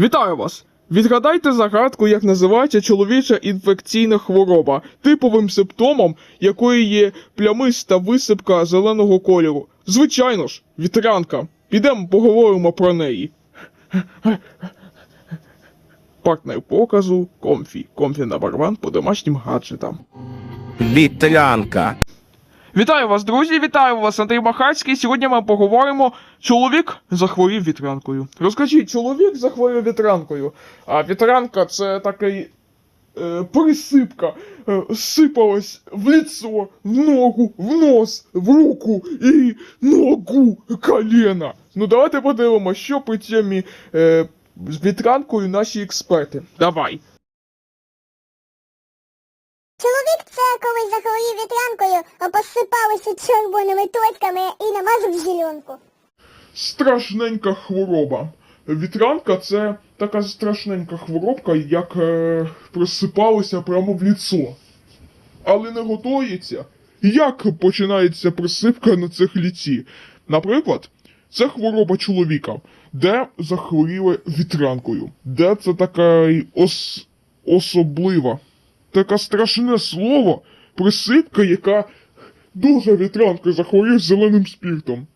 Вітаю вас! Відгадайте загадку, як називається чоловіча інфекційна хвороба, типовим симптомом якої є плямиста висипка зеленого кольору. Звичайно ж, вітрянка. Підемо поговоримо про неї. Партнер показу Комфі. Комфі на барван по домашнім гаджетам. Вітрянка. Вітаю вас, друзі! Вітаю вас, Андрій Махацький. Сьогодні ми поговоримо. Чоловік захворів вітрянкою. Розкажіть, чоловік захворів вітрянкою. А вітрянка це такий е, присипка. Е, сипалась в лицо, в ногу, в нос, в руку і ногу коліна. Ну давайте подивимося, що при темі е, з вітрянкою наші експерти. Давай. Чоловік це коли вітрянкою, посипалися червоними точками і намазав зеленку. страшненька хвороба. Вітрянка це така страшненька хворобка, як е, просипалося прямо в ліцо. Але не готується. Як починається присипка на цих ліці? Наприклад, це хвороба чоловіка, де захворіли вітрянкою, де це така ос... особлива, таке страшне слово, присипка, яка дуже вітрянка захворів зеленим спіртом.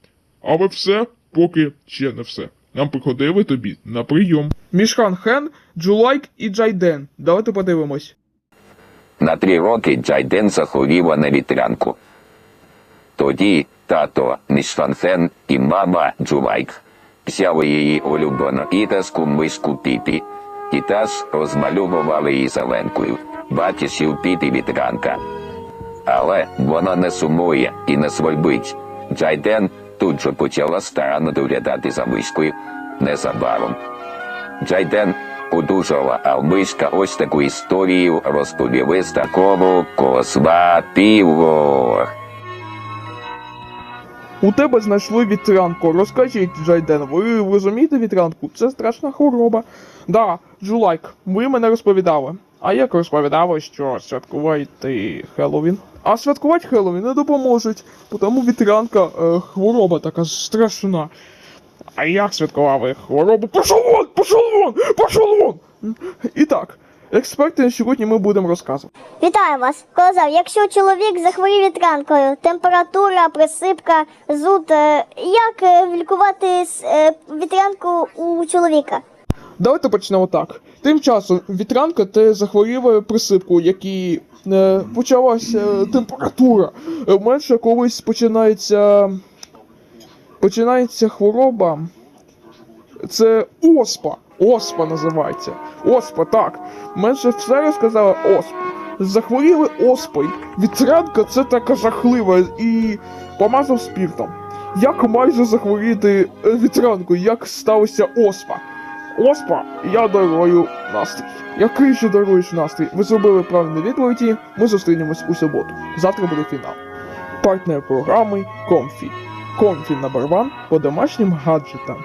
Але все поки ще не все. Нам приходили тобі на прийом. Мішхан Хен, Джулайк і Джайден. Давайте подивимось. На три роки Джайден захворіла на вітрянку. Тоді тато Мішфанфен і мама Джулайк взяли її улюблену іграшку мишку Піпі. І теж розмальовували її зеленкою. Бачиш, Піпі вітрянка. Але вона не сумує і не свойбить. Джайден тут же почала старанно доглядати за мишкою незабаром. Джайден одужала, а ось таку історію розповіли з такого козла. У тебе знайшли вітрянку. Розкажіть, Джайден, ви розумієте вітрянку? Це страшна хвороба. Да, Джулайк, ви мене розповідали. А як розповідали, що святкувати Хеллоуін? А святкувати Хеллоуін не допоможуть, тому вітрянка е, хвороба така страшна. А як святкували хворобу? Пошов вон! Пошов вон! Пошов вон! І так, експерти сьогодні ми будемо розказувати. Вітаю вас! Козав, якщо чоловік захворів вітрянкою, температура, присипка, зуд, е, як е, лікувати с- е, вітрянку у чоловіка? Давайте почнемо так. Тим часом вітрянка те захворіла присипку, які е, почалася температура. Е, менше колись починається. Починається хвороба. Це оспа. Оспа називається. Оспа, так. Менше все розказала оспа. Захворіли оспою. Вітрянка це така жахлива і помазав спіртом. Як майже захворіти е, вітрянкою, як сталося оспа? Оспа, я дарую настрій. Який же даруєш настрій? Ви зробили правильні відповіді. Ми зустрінемось у суботу. Завтра буде фінал. Партнер програми Комфі. Комфі на барван по домашнім гаджетам.